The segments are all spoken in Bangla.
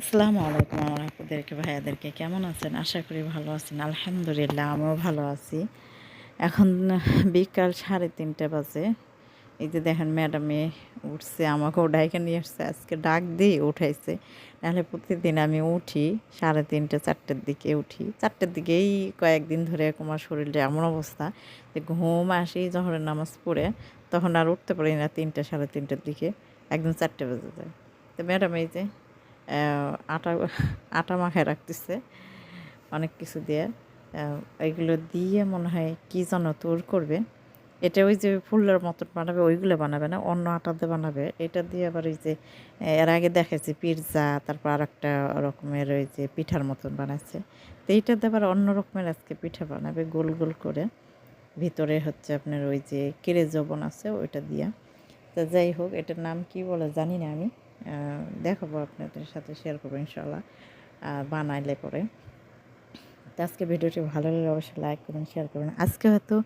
আসসালামু আলাইকুম আমার আপুদেরকে, ভাইয়াদেরকে কেমন আছেন? আশা করি ভালো আছেন। আলহামদুলিল্লাহ, আমিও ভালো আছি। এখন বিকাল সাড়ে তিনটে বাজে। এই যে দেখেন, ম্যাডামে উঠছে আমাকে ডাইকে নিয়ে আসছে, আজকে ডাক দিয়ে উঠাইছে। নাহলে প্রতিদিন আমি উঠি, সাড়ে তিনটে, চারটের দিকে উঠি। চারটের দিকেই কয়েকদিন ধরে আমার শরীরটা এমন অবস্থা যে ঘুম আসি জহরের নামাজ পড়ে, তখন আর উঠতে পারি না তিনটে, সাড়ে তিনটের দিকে। একদম চারটে বেজে যায়। তো ম্যাডাম, এই যে আটা আটা মাখায় রাখতেছে, অনেক কিছু দিয়ে। এইগুলো দিয়ে মনে হয় কী যেন তোর করবে। এটা ওই যে ফুলের মতন বানাবে, ওইগুলো বানাবে না, অন্য আটা দিয়ে বানাবে। এটা দিয়ে আবার ওই যে এর আগে দেখেছি পিৎজা, তারপর আর একটা রকমের ওই যে পিঠার মতন বানাচ্ছে তো এইটা দিয়ে আবার অন্য রকমের আজকে পিঠা বানাবে, গোল গোল করে। ভিতরে হচ্ছে আপনার ওই যে কেড়ে জবন আছে, ওইটা দিয়া। তো যাই হোক, এটার নাম কি বলে জানি না আমি। দেখাবো আপনাদের সাথে শেয়ার করব ইনশাল্লাহ বানাইলে পরে। তো আজকে ভিডিওটি ভালো লাগলে অবশ্যই লাইক করবেন শেয়ার করবেন। আজকে হয়তো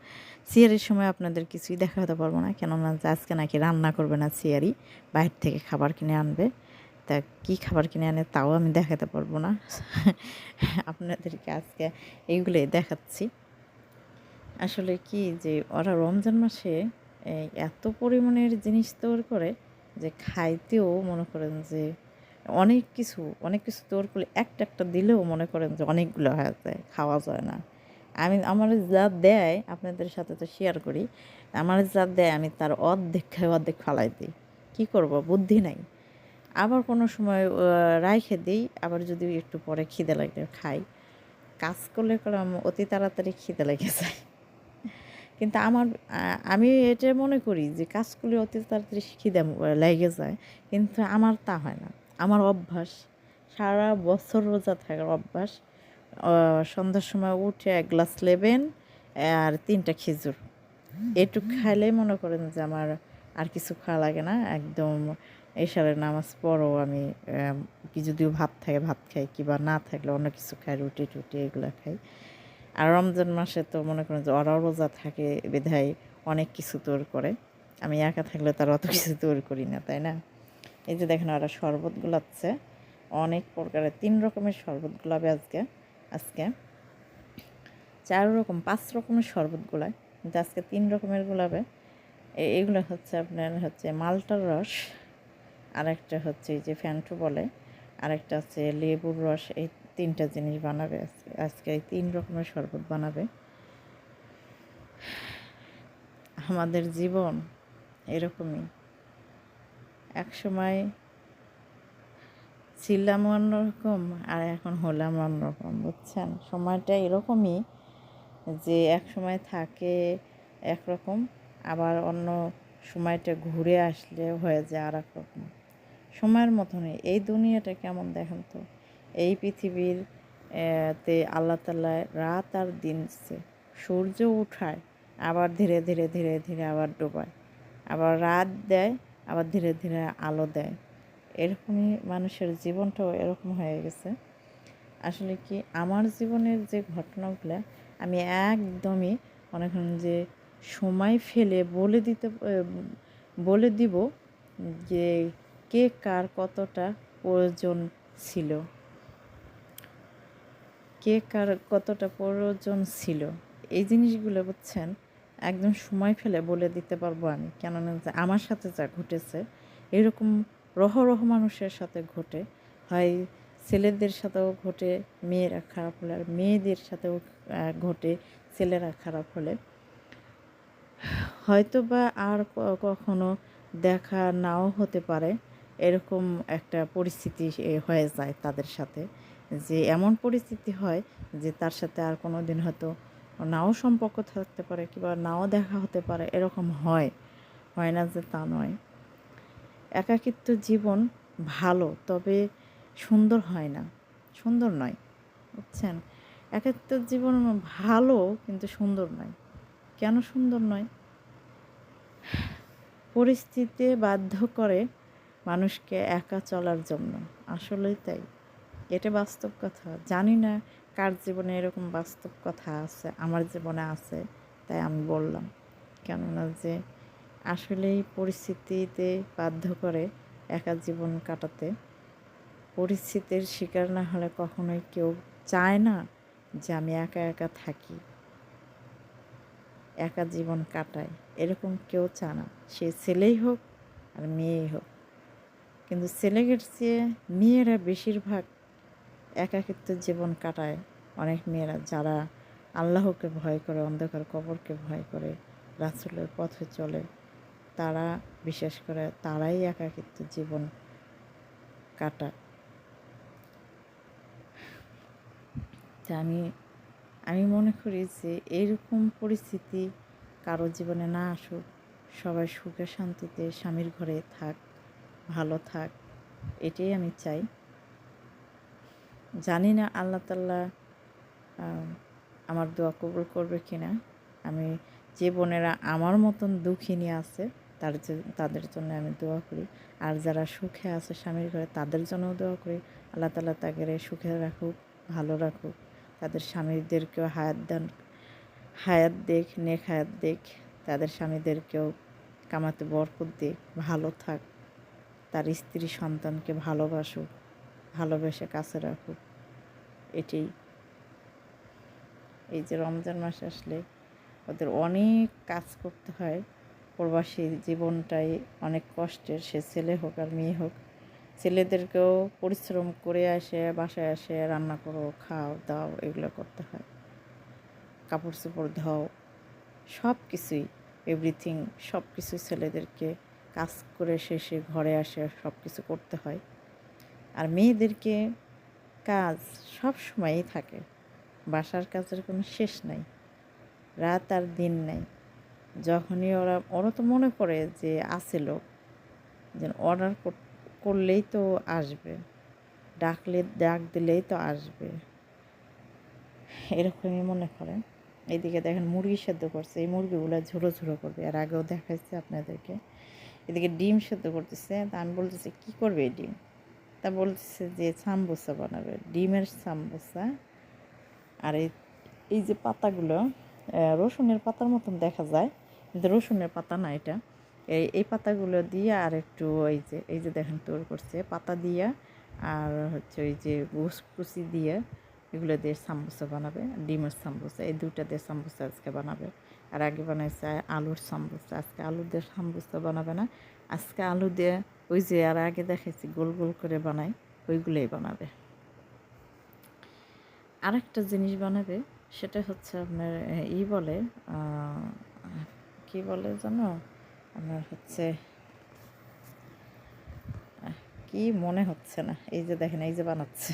সিয়ারির সময় আপনাদের কিছুই দেখাতে পারব না, কেননা আজকে নাকি রান্না করবে না সিয়ারি, বাইরে থেকে খাবার কিনে আনবে। তা কী খাবার কিনে আনে তাও আমি দেখাতে পারব না। আপনাদেরকে আজকে এইগুলোই দেখাচ্ছি। আসলে কি যে ওরা রমজান মাসে এত পরিমাণের জিনিস তৈরি করে যে খাইতেও মনে করেন যে অনেক কিছু অনেক কিছু তোর করলে একটা একটা দিলেও মনে করেন যে অনেকগুলো হয়ে যায়, খাওয়া যায় না। আমি, আমার যা দেয় আপনাদের সাথে তো শেয়ার করি, আমার যা দেয় আমি তার অর্ধেক খাই অর্ধেক ফালাই দিই। কী করব? বুদ্ধি নাই। আবার কোনো সময় রাইখে দিই, আবার যদি একটু পরে খিদে লাগে, খাই। কাজ করলে করলাম অতি তাড়াতাড়ি খিদে লেগে যায়। কিন্তু আমার আমি এটা মনে করি যে কাজগুলি অতি তাড়াতাড়ি খিদে লেগে যায়, কিন্তু আমার তা হয় না। আমার অভ্যাস, সারা বছর রোজা থাকার অভ্যাস সন্ধ্যার সময় উঠে এক গ্লাস লেবেন, আর তিনটা খেজুর। এটুক খাইলে মনে করেন যে আমার আর কিছু খাওয়া লাগে না, একদম এশারের নামাজ পড়ও আমি কি যদিও ভাত থাকে, ভাত খাই, কিবা না থাকলে অন্য কিছু খাই, রুটি টুটি এগুলো খাই। আর রমজান মাসে তো মনে করেন যে ওরাও রোজা থাকে, বিধায় অনেক কিছু তোর করে। আমি একা থাকলে তার অত কিছু তৈরি করি না, তাই না? এই যে দেখেন ওরা শরবত গুলাচ্ছে, অনেক প্রকারের, তিন রকমের শরবত গুলাবে আজকে আজকে। চার রকম, পাঁচ রকমের শরবত গুলায় কিন্তু আজকে তিন রকমের গুলাবে। এগুলো হচ্ছে আপনার হচ্ছে মালটার রস, আরেকটা হচ্ছে এই যে ফ্যান্টু বলে, আরেকটা হচ্ছে লেবুর রস, এই তিনটা জিনিস বানাবে আজকে আজকে তিন রকমের শরবত বানাবে। আমাদের জীবন এরকমই। এক সময় ছিলাম অন্যরকম আর এখন হলাম অন্যরকম, বুঝছেন? সময়টা এরকমই যে এক সময় থাকে একরকম, আবার অন্য সময়টা ঘুরে আসলে হয়ে যায় আর এক রকম। সময়ের মতনই এই দুনিয়াটা কেমন দেখেন তো? এই পৃথিবীর তে আল্লাহ তাল্লাহ রাত আর দিন সূর্য উঠায়, আবার ধীরে ধীরে ধীরে ধীরে আবার ডোবায়। আবার রাত দেয়, আবার ধীরে ধীরে আলো দেয়। এরকমই মানুষের জীবনটাও এরকম হয়ে গেছে। আসলে কি আমার জীবনের যে ঘটনাগুলো আমি একদমই মনে করেন যে সময় ফেলে বলে দিতে বলে দিব যে কে কার কতটা প্রয়োজন ছিল। কে কার কতটা প্রয়োজন ছিল, এই জিনিসগুলো বুঝছেন? একদম সময় ফেলে বলে দিতে পারব আমি। কেননা আমার সাথে যা ঘটেছে, এরকম রহ রহ মানুষের সাথে ঘটে। হয় ছেলেদের সাথেও ঘটে, মেয়েরা খারাপ হলে আর মেয়েদের সাথেও ঘটে, ছেলেরা খারাপ হলে। হয়তো বা আর কখনো দেখা নাও হতে পারে, এরকম একটা পরিস্থিতি হয়ে যায় তাদের সাথে। যে এমন পরিস্থিতি হয় যে তার সাথে আর কোনো দিন হয়তো নাও সম্পর্ক থাকতে পারে কিংবা নাও দেখা হতে পারে, এরকম হয়। হয় না যে তা নয়। একাকিত্ব জীবন ভালো, তবে সুন্দর হয় না। সুন্দর নয়, বুঝছেন? একাকিত্ব জীবন ভালো, কিন্তু সুন্দর নয়। কেন সুন্দর নয়? পরিস্থিতি বাধ্য করে মানুষকে একা চলার জন্য। আসলেই তাই। এটা বাস্তব কথা। জানি না কার জীবনে এরকম বাস্তব কথা আছে, আমার জীবনে আছে, তাই আমি বললাম। কেননা যে আসলেই পরিস্থিতিতে বাধ্য করে একা জীবন কাটাতে পরিস্থিতির শিকার না হলে কখনোই কেউ চায় না যে আমি একা একা থাকি, একা জীবন কাটাই। এরকম কেউ চায় না। সে ছেলেই হোক আর মেয়েই হোক। কিন্তু ছেলেদের চেয়ে মেয়েরা বেশিরভাগ একাকিত্ব জীবন কাটায় অনেক মেয়েরা যারা আল্লাহকে ভয় করে, অন্ধকার কবরকে ভয় করে, রাসুলের পথে চলে। তারা, বিশেষ করে তারাই একাকিত্ব জীবন কাটায়। তা আমি আমি মনে করি যে এইরকম পরিস্থিতি কারও জীবনে না আসুক। সবাই সুখে শান্তিতে স্বামীর ঘরে থাক, ভালো থাক, এটাই আমি চাই। জানি না আল্লাহ তাল্লাহ আমার দোয়া কবুল করবে কি না আমি যে বোনেরা আমার মতন দুঃখিনী আছে, তার তাদের জন্য আমি দোয়া করি। আর যারা সুখে আছে স্বামীর ঘরে, তাদের জন্যও দোয়া করি। আল্লাহ তাল্লাহ তাকে সুখে রাখুক, ভালো রাখুক। তাদের স্বামীদেরকেও হায়াত দেন, হায়াত দেখ নেক হায়াত দেখ তাদের স্বামীদেরকেও কামাতে বরকত দেখ ভালো থাক। তার স্ত্রী সন্তানকে ভালোবাসুক। ভালোবেসে কাছে রাখুক এটাই। এই যে রমজান মাস আসলে ওদের অনেক কাজ করতে হয়। প্রবাসী জীবনটাই অনেক কষ্টের, সে ছেলে হোক আর মেয়ে হোক। ছেলেদেরকেও পরিশ্রম করে আসে, বাসায় আসে, রান্না করো, খাও, দাও, এগুলো করতে হয়। কাপড় চোপড় ধাও সব কিছুই এভরিথিং সব কিছু ছেলেদেরকে কাজ করে শেষে ঘরে আসে সব কিছু করতে হয়। আর মেয়েদেরকে কাজ সব সময়ই থাকে। বাসার কাজের কোনো শেষ নাই, রাত আর দিন নেই। যখনই ওরা ওরা তো মনে করে যে আছে লোক যেন অর্ডার করলেই তো আসবে, ডাকলে, ডাক দিলেই তো আসবে। এরকমই মনে করে এদিকে দেখেন মুরগি সেদ্ধ করছে, এই মুরগিগুলো ঝুড়ো ঝুড়ো করবে। আর আগেও দেখাইছে আপনাদেরকে। এদিকে ডিম সেদ্ধ করতেছে, তা আমি বলতেছি, কী করবে এই ডিম? তা বলছে যে সাম্বোসা বানাবে, ডিমের সাম্বোসা। আর এই যে পাতাগুলো রসুনের পাতার মতন দেখা যায়, কিন্তু রসুনের পাতা না এটা। এই এই পাতাগুলো দিয়ে আর একটু এই যে এই যে দেখেন তৈরি করছে, পাতা দিয়ে আর হচ্ছে ওই যে কুচি দিয়ে এগুলো দিয়ে সাম্বুসা বানাবে, ডিমের সাম্বুসা। এই দুইটা দিয়ে সাম্বুসা আজকে বানাবে। আর আগে বানাইছে আলুর সাম্বুসা, আজকে আলু দিয়ে সাম্বুসা বানাবে না। আজকে আলু দিয়ে ওই যে আর আগে দেখেছি গোল গোল করে বানাই ওইগুলোই বানাবে। আরেকটা জিনিস বানাবে, সেটা হচ্ছে আপনার ই বলে কি বলে জানো? আপনার হচ্ছে কি মনে হচ্ছে না, এই যে দেখেন, এই যে বানাচ্ছে।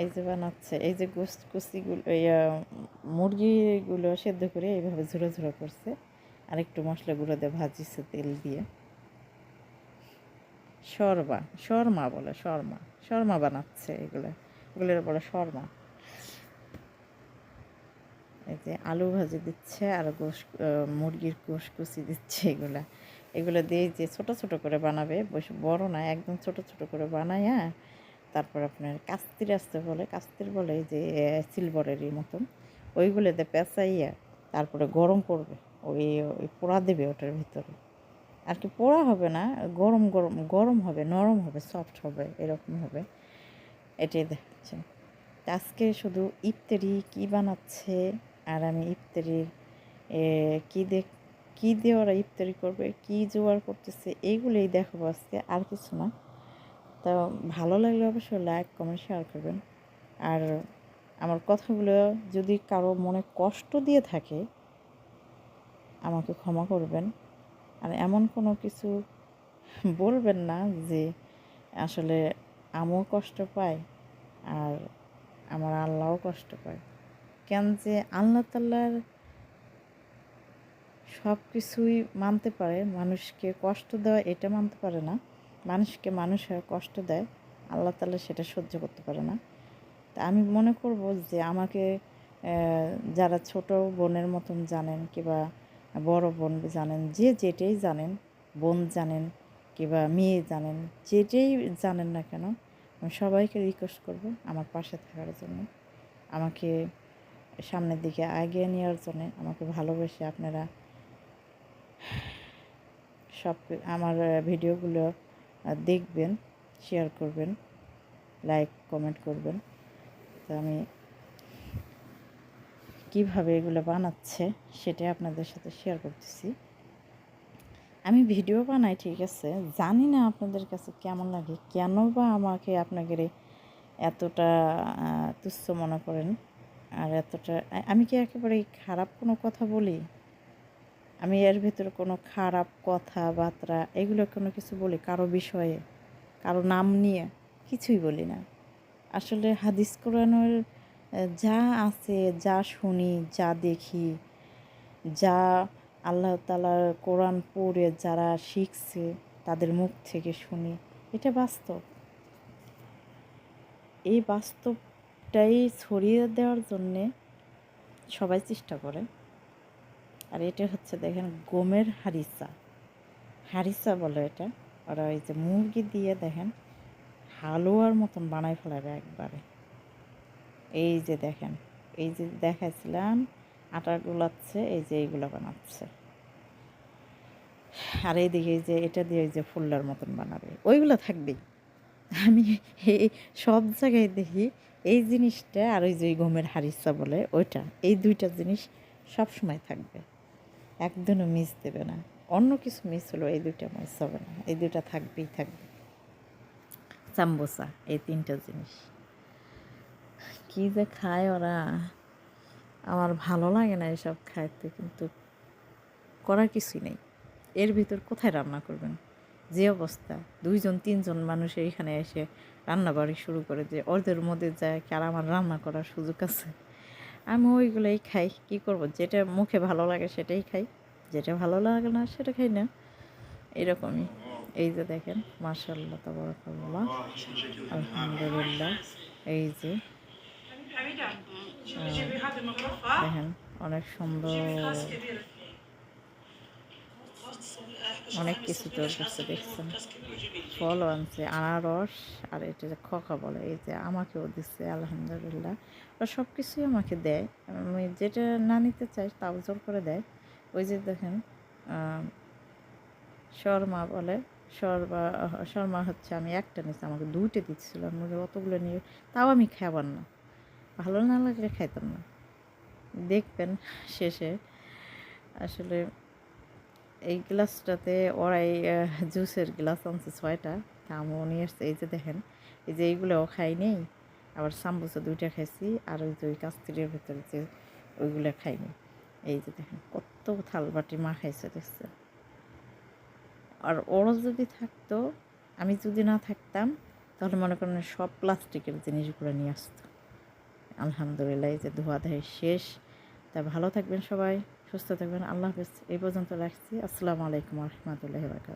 এই যে বানাচ্ছে, এই যে গোস্ত, কুচিগুলো মুরগিগুলো সেদ্ধ করে এইভাবে ঝুড়ো ঝুড়ো করছে। আর একটু মশলা গুঁড়ো দিয়ে ভাজিছে তেল দিয়ে। শর্মা শর্মা বলে, শর্মা শর্মা বানাচ্ছে এগুলো, এগুলোর বলে শর্মা। এই যে আলু ভাজি দিচ্ছে আর গোস মুরগির গোস কুচি দিচ্ছে এগুলা। এগুলো দিয়ে যে ছোট ছোট করে বানাবে বেশ বড় না, একদম ছোট ছোট করে বানাইয়া তারপর আপনার কাস্তির আসতে বলে, কাস্তির বলে যে সিলভারেরই মতন ওইগুলোতে পেঁচাইয়া তারপরে গরম করবে, ওই ওই পোড়া দেবে ওটার ভিতরে। আর কি পোড়া হবে না, গরম গরম গরম হবে, নরম হবে সফট হবে, এরকম হবে। এটাই দেখাচ্ছেন আজকে শুধু ইফতারি কী বানাচ্ছে আর আমি ইফতারির কী দেখ কী দিয়ে ওরা ইফতারি করবে, কী জোগাড় করতেছে এইগুলোই দেখাবো আজকে, আর কিছু না। তো ভালো লাগলে অবশ্যই লাইক কমেন্ট শেয়ার করবেন। আর আমার কথাগুলো যদি কারও মনে কষ্ট দিয়ে থাকে, আমাকে ক্ষমা করবেন। আর এমন কোনো কিছু বলবেন না যে আসলে আমিও কষ্ট পাই আর আমার আল্লাহও কষ্ট পায়। কেন যে আল্লাহ তাল্লার সব কিছুই মানতে পারে, মানুষকে কষ্ট দেওয়া এটা মানতে পারে না। মানুষকে মানুষ কষ্ট দেয়, আল্লাহ তাল্লাহ সেটা সহ্য করতে পারে না। তা আমি মনে করব যে আমাকে যারা ছোট বোনের মতন জানেন কিংবা বড় বোন জানেন, যে যেটাই জানেন, বোন জানেন কিংবা মেয়ে জানেন, যেটাই জানেন না কেন, আমি সবাইকে রিকোয়েস্ট করব আমার পাশে থাকার জন্য। আমাকে সামনের দিকে এগিয়ে নেওয়ার জন্য আমাকে ভালোবেসে আপনারা সব আমার ভিডিওগুলো দেখবেন শেয়ার করবেন লাইক কমেন্ট করবেন। তো আমি কীভাবে এগুলো বানাচ্ছে সেটা আপনাদের সাথে শেয়ার করতেছি। আমি ভিডিও বানাই, ঠিক আছে? জানি না আপনাদের কাছে কেমন লাগে। কেন বা আমাকে আপনাদের এতটা তুচ্ছ মনে করেন? আর এতটা আমি কি একেবারে খারাপ কোনো কথা বলি? আমি এর ভিতরে কোনো খারাপ কথাবার্তা, এগুলো কোনো কিছু বলি কারও বিষয়ে, কারও নাম নিয়ে কিছুই বলি না। আসলে হাদিস কোরআনের যা আছে, যা শুনি, যা দেখি, যা আল্লাহ তালার কোরআন পড়ে যারা শিখছে, তাদের মুখ থেকে শুনি, এটা বাস্তব। এই বাস্তবটাই ছড়িয়ে দেওয়ার জন্যে সবাই চেষ্টা করে। আর এটা হচ্ছে দেখেন গমের হারিসা। হারিসা বলে এটা। ওরা ওই যে মুরগি দিয়ে দেখেন, হালুয়ার মতন বানাই ফেলাবে একবারে। এই যে দেখেন, এই যে দেখাইছিলাম আটা গুলাচ্ছে এই যে এইগুলো বানাচ্ছে। আর এইদিকে এই যে এটা দিয়ে যে ফুল্লার মতন বানাবে, ওইগুলো থাকবেই আমি এই সব জায়গায় দেখি এই জিনিসটা আর ওই যে গমের হারিসা বলে, ওইটা, এই দুইটা জিনিস সব সময় থাকবে। একদিনও মিস দেবে না। অন্য কিছু মিস হলো এই দুইটা মিস হবে না। এই দুইটা থাকবেই থাকবে। চাম্বোসা এই তিনটা জিনিস। কি যে খায় ওরা? আমার ভালো লাগে না এসব খাইতে, কিন্তু করার কিছুই নেই। এর ভিতর কোথায় রান্না করবেন? যে অবস্থা। দুইজন, তিনজন মানুষ এইখানে এসে রান্না বাড়ি শুরু করে যে, ওদের মধ্যে যায় কি আর আমার রান্না করার সুযোগ আছে? আমি ওইগুলোই খাই। কি করব? যেটা মুখে ভালো লাগে সেটাই খাই। যেটা ভালো লাগে না সেটা খাই না। এরকমই। এই যে দেখেন মার্শাল্লাহ তবরকাল্লাহ। আলহামদুলিল্লাহ। এই যে দেখেন, অনেক সুন্দর অনেক কিছু তৈরি করছে দেখছেন? ফলও আনছে, আনারস, আর এটা যে খকা বলে, এই যে আমাকেও দিচ্ছে, আলহামদুলিল্লাহ। ওরা সব কিছুই আমাকে দেয়। আমি যেটা না নিতে চাই, তাও জোর করে দেয়। ওই যে দেখেন শর্মা বলে, শর্মা শর্মা হচ্ছে, আমি একটা নিচ্ছি আমাকে দুইটা দিচ্ছিল। আমি অতগুলো নিয়ে তাও আমি খাবার না। ভালো না লাগলে খাইতাম না। দেখবেন শেষে। আসলে এই গ্লাসটাতে ওরাই জুসের গ্লাস আনছে ছয়টা। আমিও নিয়ে আসছে, এই যে দেখেন, এই যে এইগুলোও খাই নেই, আবার সাম্বুসা দুইটা খাইছি, আর ওই যে ওই কাস্তিরের ভেতরে যে ওইগুলো খাইনি এই যে দেখেন, কত থাল বাটি মা খাইছে দেখছে আর ওরা যদি থাকতো, আমি যদি না থাকতাম, তাহলে মনে করেন সব প্লাস্টিকের জিনিসগুলো নিয়ে আসতো। আলহামদুলিল্লাহ, এই যে ধোয়া ধাই শেষ। তা ভালো থাকবেন সবাই, সুস্থ থাকবেন। আল্লাহ হাফেজ, এই পর্যন্ত রাখছি। আসসালামু আলাইকুম রহমতুল্লাহ বারকাত